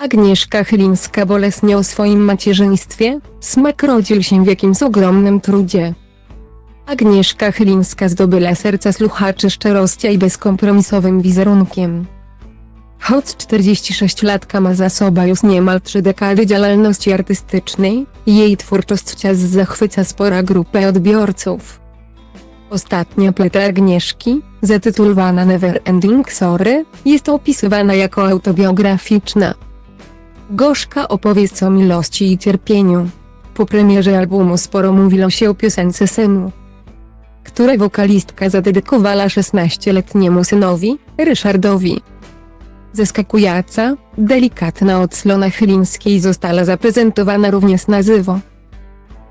Agnieszka Chylińska bolesnie o swoim macierzyństwie, smak rodził się w jakimś ogromnym trudzie. Agnieszka Chylińska zdobyła serca słuchaczy szczerością i bezkompromisowym wizerunkiem. Choć 46-latka ma za sobą już niemal trzy dekady działalności artystycznej, jej twórczość wciąż zachwyca spora grupę odbiorców. Ostatnia płyta Agnieszki, zatytułowana Never Ending Story, jest opisywana jako autobiograficzna. Gorzka opowieść o miłości i cierpieniu. Po premierze albumu sporo mówiło się o piosence synu, które wokalistka zadedykowała 16-letniemu synowi, Ryszardowi. Zaskakująca, delikatna odsłona Chylińskiej została zaprezentowana również na żywo.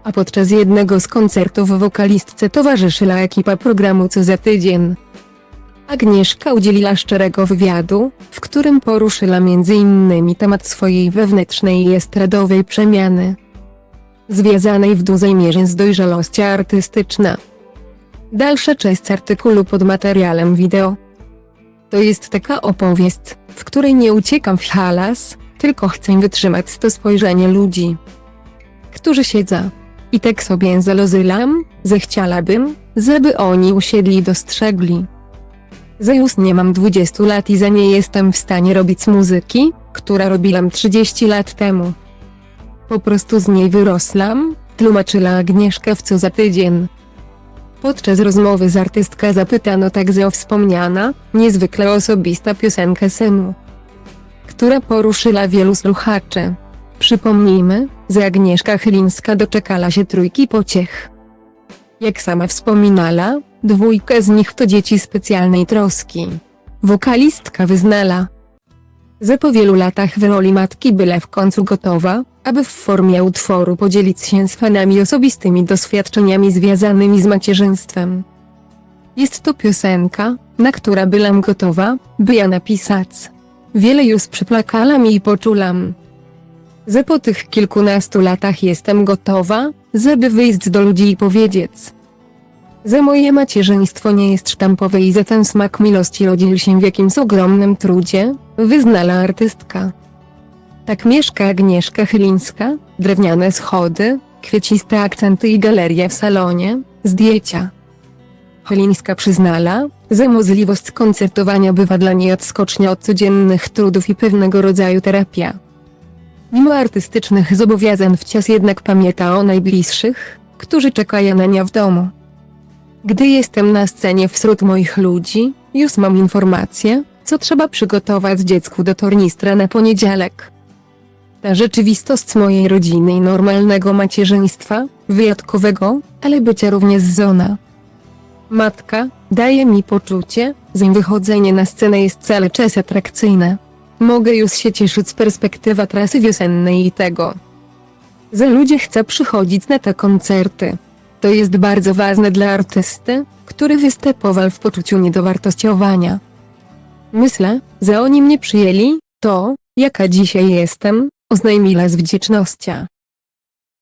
A podczas jednego z koncertów wokalistce towarzyszyła ekipa programu Co za tydzień. Agnieszka udzieliła szczerego wywiadu, w którym poruszyła m.in. temat swojej wewnętrznej i estradowej przemiany. Związanej w dużej mierze z dojrzałością artystyczną. Dalsza część artykułu pod materiałem wideo. To jest taka opowieść, w której nie uciekam w halas, tylko chcę wytrzymać to spojrzenie ludzi, którzy siedzą. I tak sobie zalozylam, że chciałabym, żeby oni usiedli i dostrzegli. Że już nie mam 20 lat i za nie jestem w stanie robić muzyki, która robiłam 30 lat temu. Po prostu z niej wyrosłam, tłumaczyła Agnieszka w co za tydzień. Podczas rozmowy z artystką zapytano także o wspomniana, niezwykle osobista piosenkę synu, która poruszyła wielu słuchaczy. Przypomnijmy, że Agnieszka Chylińska doczekała się trójki pociech. Jak sama wspominała, dwójka z nich to dzieci specjalnej troski. Wokalistka wyznala, że po wielu latach w roli matki była w końcu gotowa, aby w formie utworu podzielić się z fanami osobistymi doświadczeniami związanymi z macierzyństwem. Jest to piosenka, na która byłam gotowa, by ja napisać. Wiele już przyplakałam i poczułam, że po tych kilkunastu latach jestem gotowa, żeby wyjść do ludzi i powiedzieć, że moje macierzyństwo nie jest sztampowe i że ten smak miłości rodził się w jakimś ogromnym trudzie, wyznala artystka. Tak mieszka Agnieszka Chylińska, drewniane schody, kwieciste akcenty i galeria w salonie, zdjęcia. Chylińska przyznala, że możliwość koncertowania bywa dla niej odskocznia od codziennych trudów i pewnego rodzaju terapia. Mimo artystycznych zobowiązań wciąż jednak pamięta o najbliższych, którzy czekają na nią w domu. Gdy jestem na scenie wśród moich ludzi, już mam informację, co trzeba przygotować dziecku do tornistra na poniedziałek. Ta rzeczywistość mojej rodziny i normalnego macierzyństwa, wyjątkowego, ale bycia również zona. Matka, daje mi poczucie, że wychodzenie na scenę jest cały czas atrakcyjne. Mogę już się cieszyć z perspektywa trasy wiosennej i tego, że ludzie chcą przychodzić na te koncerty. To jest bardzo ważne dla artysty, który występował w poczuciu niedowartościowania. Myślę, że oni mnie przyjęli, to, jaka dzisiaj jestem, oznajmila z wdzięcznością.